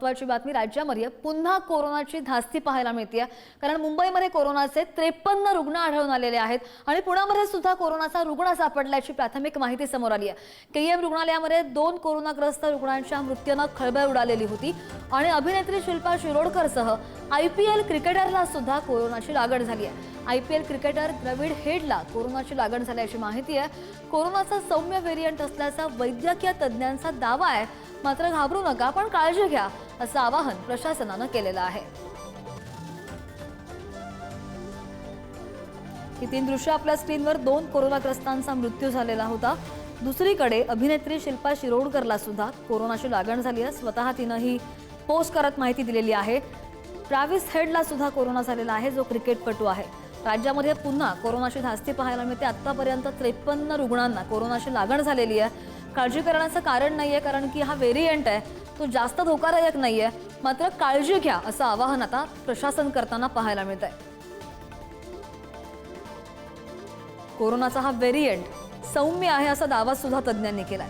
महत्वाची बातमी राज्यामध्ये पुन्हा कोरोनाची धास्ती पाहायला मिळते कारण मुंबईमध्ये कोरोनाचे त्रेपन्न रुग्ण आढळून आलेले आहेत आणि पुण्यामध्ये सुद्धा कोरोनाचा रुग्ण सापडल्याची प्राथमिक माहिती समोर आली आहे के एम रुग्णालयामध्ये दोन कोरोनाग्रस्त रुग्णांच्या मृत्यूनं खळबळ उडालेली होती आणि अभिनेत्री शिल्पा शिरोडकरसह आय पी एल क्रिकेटरला सुद्धा कोरोनाची लागण झाली आहे. I P L cricketer Travis हेडला कोरोनाची लागण झाल्याची माहिती आहे. कोरोनाचा सौम्य व्हेरियंट असल्याचा वैद्यकीय तज्ज्ञांचा दावा आहे. मात्र घाबरू नका पण काळजी घ्या असं आवाहन प्रशासनानं केलेलं आहे. ही तीन दृश्य आपल्या स्क्रीनवर दोन कोरोनाग्रस्तांचा मृत्यू झालेला होता. दुसरीकडे अभिनेत्री शिल्पा शिरोडकरला सुद्धा कोरोनाची लागण झाली आहे. स्वतः तिनं ही पोस्ट करत माहिती दिलेली आहे. ट्रॅव्हिस हेडला सुद्धा कोरोना झालेला आहे जो क्रिकेटपटू आहे. राज्यामध्ये पुन्हा कोरोनाची धास्ती पाहायला मिळते. आत्तापर्यंत त्रेपन्न रुग्णांना कोरोनाची लागण झालेली आहे. काळजी करण्याचं कारण नाही आहे कारण की हा व्हेरियंट आहे. तो जास्त धोकादायक नाही आहे मात्र काळजी घ्या असं आवाहन आता प्रशासन करताना पाहायला मिळत आहे कोरोनाचा हा व्हेरियंट सौम्य आहे असा दावा सुद्धा तज्ज्ञांनी केलाय.